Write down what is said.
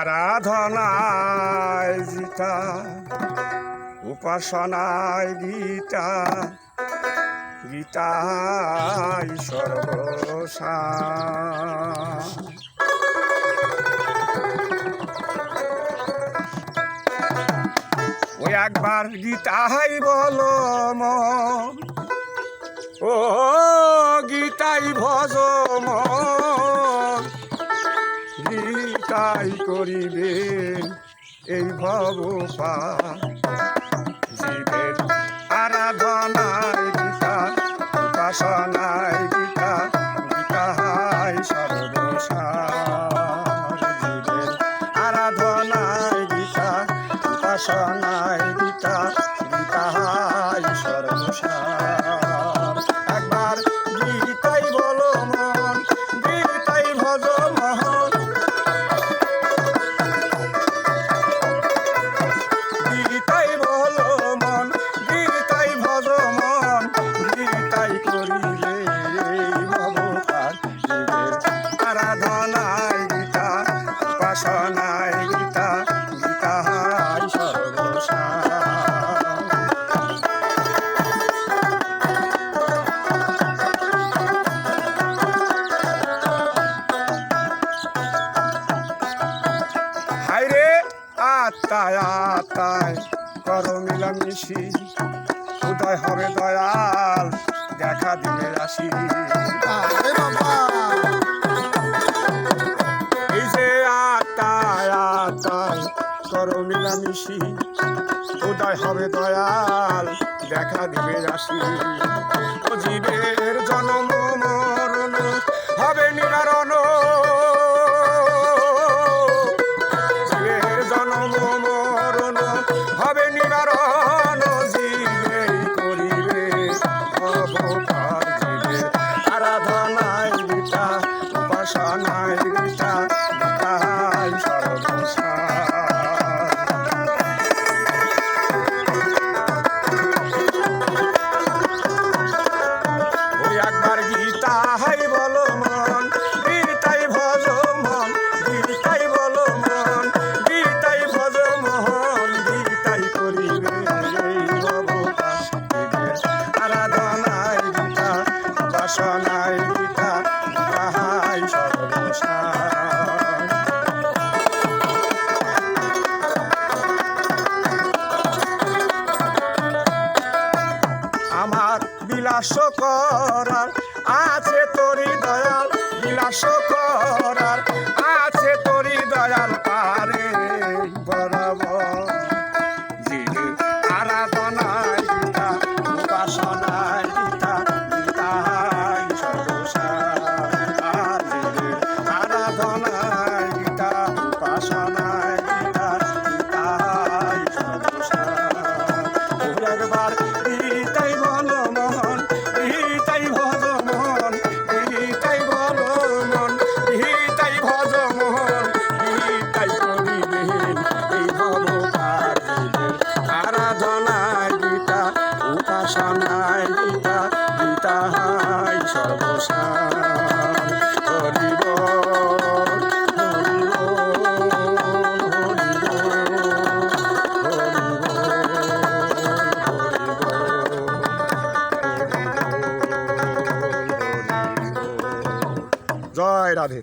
আরাধনায় জিতা উপাসনায় গীতা গীতাই সর্বসা। ওই একবার গীতাই বলো ও গীতাই ভজ মন। গীতাই করিবে এই ভব জীবের আরাধনায় গীতা উপাসনায় গীতা গীতাই সর্বসার। জীবের আরাধনায় গীতা উপাসনায় গীতা করিলে ভবতার জীবের আরাধনায় গীতা উপাসনায় গীতা গীতাই সর্বসার হাইরে আত্মায় আত্মায় করো মিলামিশি। উদয় হবে দয়াল। দেখা দিলে বাবা। এই যে আত্মায় আত্মায় করো মিলামিশি উদয় হবে দয়াল দেখা দিবে রাশি জীবের জন্ম মরণ হবে নিবারণ বিলাস করার আছে তোরি দয়াল বিলাস করার আছে তোরি দয়াল পারে সর্বসার একবার राधे